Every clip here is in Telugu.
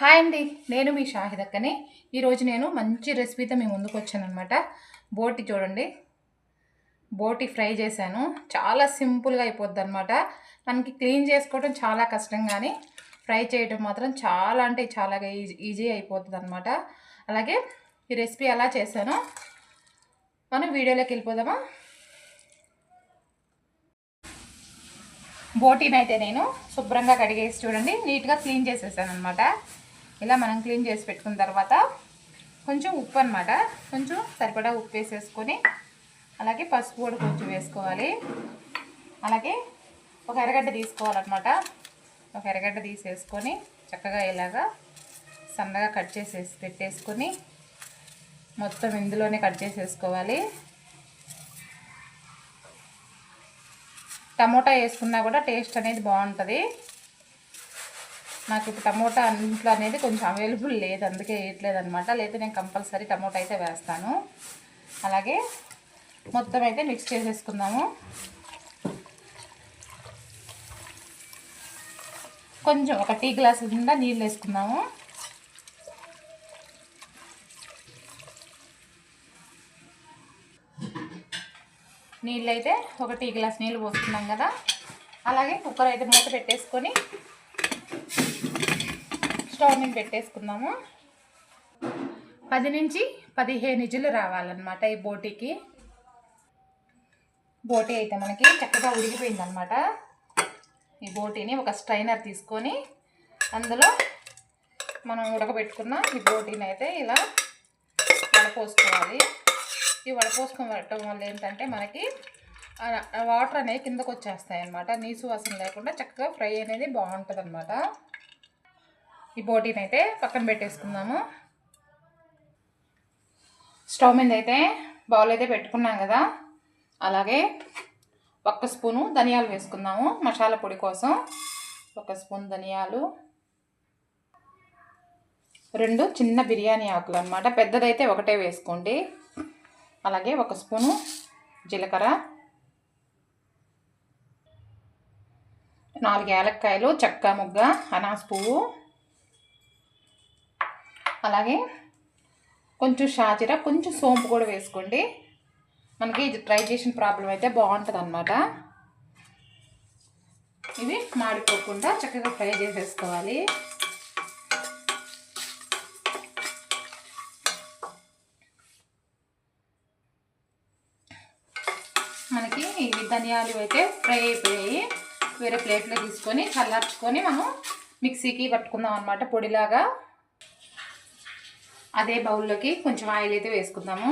హాయ్ అండి నేను మీ షాహిదక్కని. ఈరోజు నేను మంచి రెసిపీతో మీ ముందుకు వచ్చానమాట బోటి చూడండి. బోటి ఫ్రై చేశాను. చాలా సింపుల్గా అయిపోద్ది అనమాట మనకి క్లీన్ చేసుకోవడం చాలా కష్టం కానీ ఫ్రై చేయడం మాత్రం చాలా అంటే చాలా ఈజీ ఈజీ అయిపోతుంది అనమాట అలాగే ఈ రెసిపీ ఎలా చేశాను మనం వీడియోలోకి వెళ్ళిపోదామా? బోటీని అయితే నేను శుభ్రంగా కడిగేసి చూడండి. నీట్గా క్లీన్ చేసేసాను అనమాట ఇలా మనం క్లీన్ చేసి పెట్టుకున్న తర్వాత కొంచెం ఉప్పు అనమాట కొంచెం సరిపడా ఉప్పు వేసేసుకొని అలాగే పసుపు కూడా కొంచెం వేసుకోవాలి. అలాగే ఒక ఎర్రగడ్డ తీసుకోవాలన్నమాట. ఒక ఎర్రగడ్డ తీసేసుకొని చక్కగా ఇలాగా సన్నగా కట్ చేసేసి పెట్టేసుకొని మొత్తం ఇందులోనే కట్ చేసేసుకోవాలి. టమోటా వేసుకున్నా కూడా టేస్ట్ అనేది బాగుంటుంది. నాకు ఇప్పుడు టమోటా ఇంట్లో అనేది కొంచెం అవైలబుల్ లేదు అందుకే వేయట్లేదు అనమాట లేదా నేను కంపల్సరీ టమోటా అయితే వేస్తాను. అలాగే మొత్తం అయితే మిక్స్ చేసేసుకుందాము. కొంచెం ఒక టీ గ్లాస్ నిండా నీళ్ళు వేసుకుందాము. నీళ్ళు అయితే ఒక టీ గ్లాస్ నీళ్ళు పోసుకున్నాం కదా. అలాగే కుక్కర్ అయితే మూత పెట్టేసుకొని స్టవ్ మీద పెట్టేసుకుందాము. పది నుంచి పదిహేను ఇజులు రావాలన్నమాట ఈ బోటీకి. బోటీ అయితే మనకి చక్కగా ఉడికిపోయిందనమాట ఈ బోటీని ఒక స్ట్రైనర్ తీసుకొని అందులో మనం ఉడకబెట్టుకున్న ఈ బోటీని అయితే ఇలా వడపోసుకోవాలి. ఈ వడపోసుకోవటం వల్ల ఏంటంటే మనకి వాటర్ అనేవి కిందకు వచ్చేస్తాయి అనమాట నీసు వాసన లేకుండా చక్కగా ఫ్రై అనేది బాగుంటుంది అనమాట ఈ బోటీని అయితే పక్కన పెట్టేసుకుందాము. స్టవ్ మీద అయితే బౌల్ అయితే పెట్టుకున్నాం కదా. అలాగే ఒక్క స్పూను ధనియాలు వేసుకుందాము మసాలా పొడి కోసం. ఒక స్పూన్ ధనియాలు. రెండు చిన్న బిర్యానీ ఆకులు అనమాట పెద్దదైతే ఒకటే వేసుకోండి. అలాగే ఒక స్పూను జీలకర్ర. నాలుగు ఏలక్కాయలు చెక్క ముగ్గ అనాస్ పువ్వు. అలాగే కొంచెం షాజీరా కొంచెం సోంపు కూడా వేసుకోండి. మనకి డైజెషన్ ప్రాబ్లం అయితే బాగుంటుంది అనమాట ఇవి మాడిపోకుండా చక్కగా ఫ్రై చేసేసుకోవాలి. మనకి ఇవి ధనియాలు అయితే ఫ్రై అయిపోయాయి. వేరే ప్లేట్లో తీసుకొని చల్లార్చుకొని మనం మిక్సీకి పట్టుకుందాం అనమాట పొడిలాగా. అదే బౌల్లోకి కొంచెం ఆయిల్ అయితే వేసుకుందాము.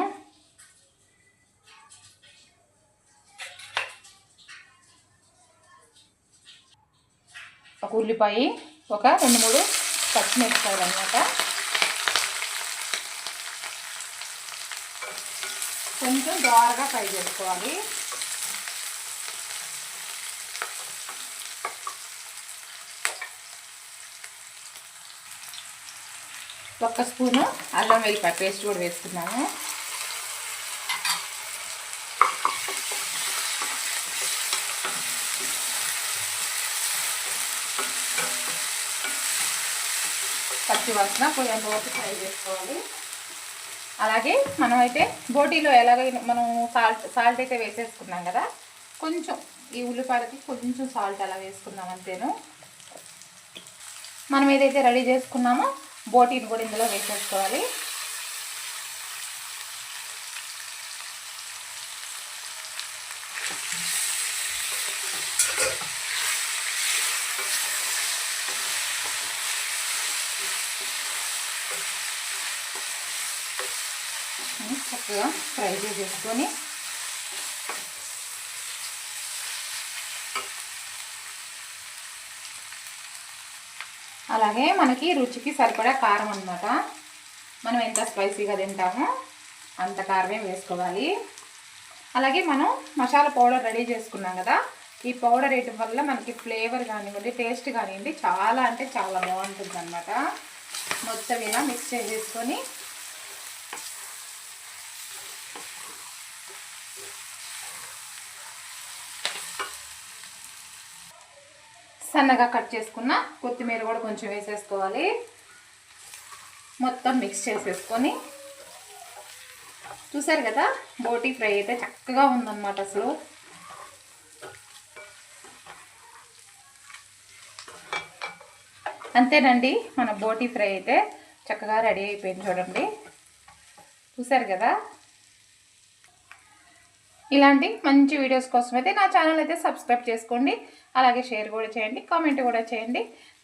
ఒక ఉల్లిపాయ ఒక రెండు మూడు పచ్చిమిరపకాయలు అనమాట కొంచెం దోరగా ఫ్రై చేసుకోవాలి. ఒక్క స్పూను అల్లం వెల్లిపాయ పేస్ట్ కూడా వేసుకున్నాము. పచ్చి వాసన పోయేంత వరకు ఫ్రై చేసుకోవాలి. అలాగే మనం అయితే బోటీలో ఎలాగైనా మనం సాల్ట్ సాల్ట్ అయితే వేసేసుకున్నాం కదా కొంచెం ఈ ఉల్లిపాయలకి కొంచెం సాల్ట్ అలా వేసుకున్నాం అంతేను. మనం ఏదైతే రెడీ చేసుకున్నామో బోటీని కూడా ఇందులో వేసేసుకోవాలి. చక్కగా ఫ్రై చేసేసుకొని అలాగే మనకి రుచికి సరిపడా కారం అనమాట మనం ఎంత స్పైసీగా తింటామో అంత కారమే వేసుకోవాలి. అలాగే మనం మసాలా పౌడర్ రెడీ చేసుకున్నాం కదా ఈ పౌడర్ వేయటం వల్ల మనకి ఫ్లేవర్ కానివ్వండి టేస్ట్ కానివ్వండి చాలా అంటే చాలా బాగుంటుంది అనమాట మొత్తం ఇలా మిక్స్ చేసేసుకొని సన్నగా కట్ చేసుకున్న కొత్తిమీర కూడా కొంచెం వేసేసుకోవాలి. మొత్తం మిక్స్ చేసేసుకొని. చూసారు కదా బోటీ ఫ్రై అయితే చక్కగా ఉందన్నమాట అసలు. అంతేనండి మన బోటీ ఫ్రై అయితే చక్కగా రెడీ అయిపోయింది చూడండి. చూసారు కదా ఇలాంటి మంచి వీడియోస్ కోసం అయితే నా ఛానల్ అయితే సబ్స్క్రైబ్ చేసుకోండి. అలాగే షేర్ కూడా చేయండి కామెంట్ కూడా చేయండి.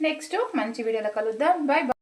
నెక్స్ట్ మంచి వీడియోలో కలుద్దాం. Bye bye